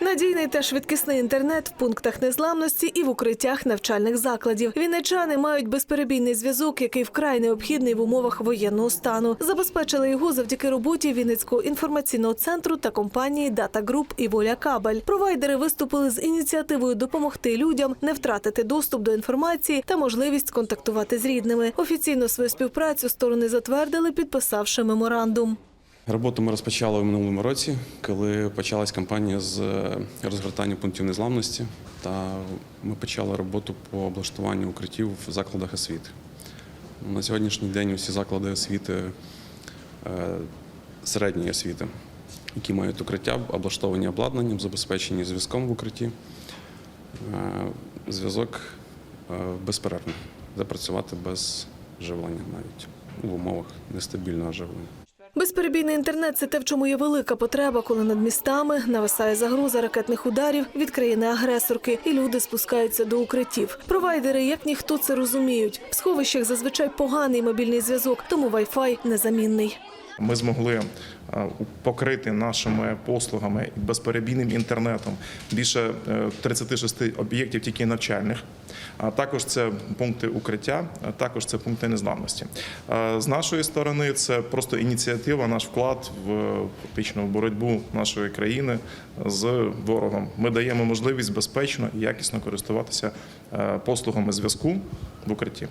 Надійний та швидкісний інтернет в пунктах незламності і в укриттях навчальних закладів. Вінничани мають безперебійний зв'язок, який вкрай необхідний в умовах воєнного стану. Забезпечили його завдяки роботі Вінницького інформаційного центру та компанії Дата Груп і Воля Кабель. Провайдери виступили з ініціативою допомогти людям не втратити доступ до інформації та можливість контактувати з рідними. Офіційно свою співпрацю сторони затвердили, підписавши меморандум. Роботу ми розпочали у минулому році, коли почалась кампанія з е, розгортання пунктів незламності, та ми почали роботу по облаштуванню укриттів в закладах освіти. На сьогоднішній день усі заклади освіти е, середньої освіти, які мають укриття, облаштовані обладнанням, забезпечені зв'язком в укритті. Е, Зв'язок безперервний, запрацювати без живлення навіть в умовах нестабільного живлення. Безперебійний інтернет це те, в чому є велика потреба, коли над містами нависає загроза ракетних ударів від країни-агресорки, і люди спускаються до укриттів. Провайдери, як ніхто це розуміють. В сховищах зазвичай поганий мобільний зв'язок, тому Wi-Fi незамінний. Ми змогли е, покрити нашими послугами і безперебійним інтернетом більше е, 36 об'єктів тільки навчальних. А також це пункти укриття, також це пункти незламності. Е, З нашої сторони це просто ініціатива, наш вклад в фактично боротьбу нашої країни з ворогом. Ми даємо можливість безпечно і якісно користуватися е, послугами зв'язку в укритті.